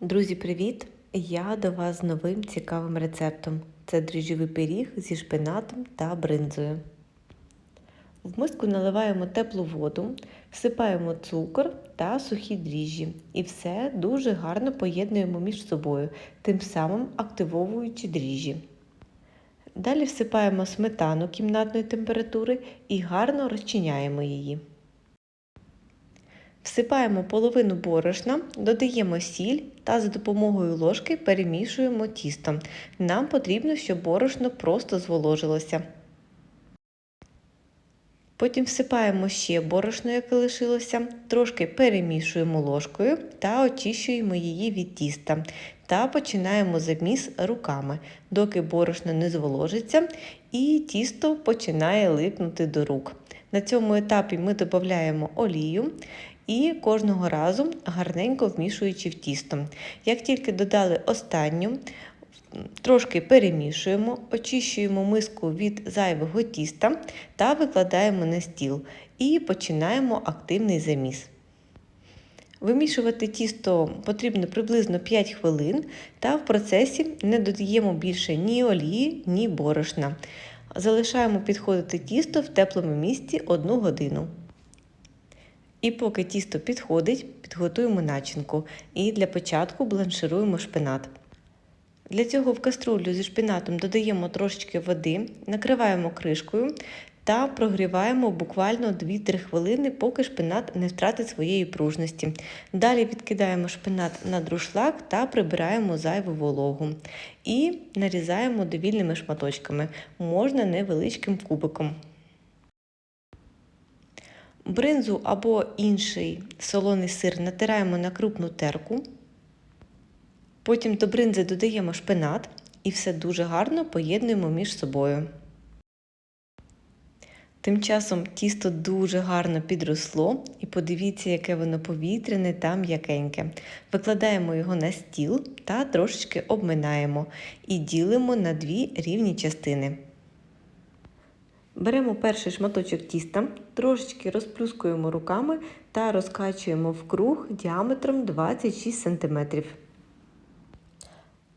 Друзі, привіт! Я до вас з новим цікавим рецептом. Це дріжджовий пиріг зі шпинатом та бринзою. В миску наливаємо теплу воду, всипаємо цукор та сухі дріжджі. І все дуже гарно поєднуємо між собою, тим самим активовуючи дріжджі. Далі всипаємо сметану кімнатної температури і гарно розчиняємо її. Всипаємо половину борошна, додаємо сіль та за допомогою ложки перемішуємо тісто. Нам потрібно, щоб борошно просто зволожилося. Потім всипаємо ще борошно, яке лишилося, трошки перемішуємо ложкою та очищуємо її від тіста. Та починаємо заміс руками, доки борошно не зволожиться і тісто починає липнути до рук. На цьому етапі ми додаємо олію і кожного разу гарненько вмішуючи в тісто. Як тільки додали останню, трошки перемішуємо, очищуємо миску від зайвого тіста та викладаємо на стіл і починаємо активний заміс. Вимішувати тісто потрібно приблизно 5 хвилин, та в процесі не додаємо більше ні олії, ні борошна. Залишаємо підходити тісто в теплому місці 1 годину. І поки тісто підходить, підготуємо начинку і для початку бланшируємо шпинат. Для цього в каструлю зі шпинатом додаємо трошечки води, накриваємо кришкою та прогріваємо буквально 2-3 хвилини, поки шпинат не втратить своєї пружності. Далі відкидаємо шпинат на друшлак та прибираємо зайву вологу. І нарізаємо довільними шматочками, можна невеличким кубиком. Бринзу або інший солоний сир натираємо на крупну терку. Потім до бринзи додаємо шпинат і все дуже гарно поєднуємо між собою. Тим часом тісто дуже гарно підросло, і подивіться, яке воно повітряне та м'якеньке. Викладаємо його на стіл та трошечки обминаємо і ділимо на дві рівні частини. Беремо перший шматочок тіста, трошечки розплюскуємо руками та розкачуємо в круг діаметром 26 см.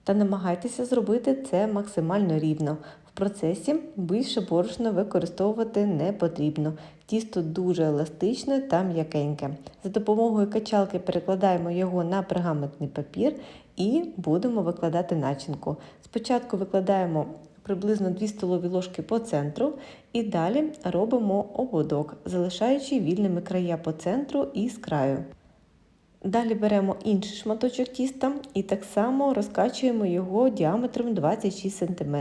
Та намагайтеся зробити це максимально рівно. В процесі більше борошна використовувати не потрібно. Тісто дуже еластичне та м'якеньке. За допомогою качалки перекладаємо його на пергаментний папір і будемо викладати начинку. Спочатку викладаємо приблизно 2 столові ложки по центру і далі робимо ободок, залишаючи вільними края по центру і з краю. Далі беремо інший шматочок тіста і так само розкачуємо його діаметром 26 см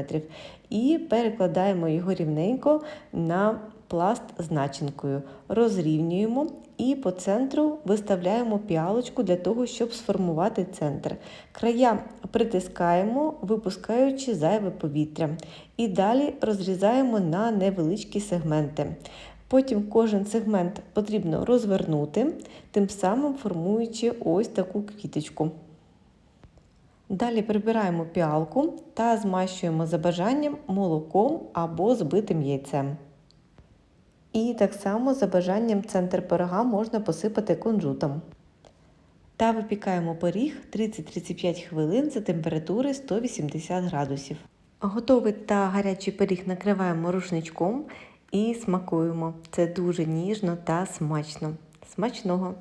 і перекладаємо його рівненько на пласт з. Розрівнюємо і по центру виставляємо піалочку для того, щоб сформувати центр. Края притискаємо, випускаючи зайве повітря. І далі розрізаємо на невеличкі сегменти. Потім кожен сегмент потрібно розвернути, тим самим формуючи ось таку квіточку. Далі прибираємо піалку та змащуємо за бажанням молоком або збитим яйцем. І так само за бажанням центр пирога можна посипати кунжутом. Та випікаємо пиріг 30-35 хвилин за температури 180 градусів. Готовий та гарячий пиріг накриваємо рушничком і смакуємо. Це дуже ніжно та смачно. Смачного!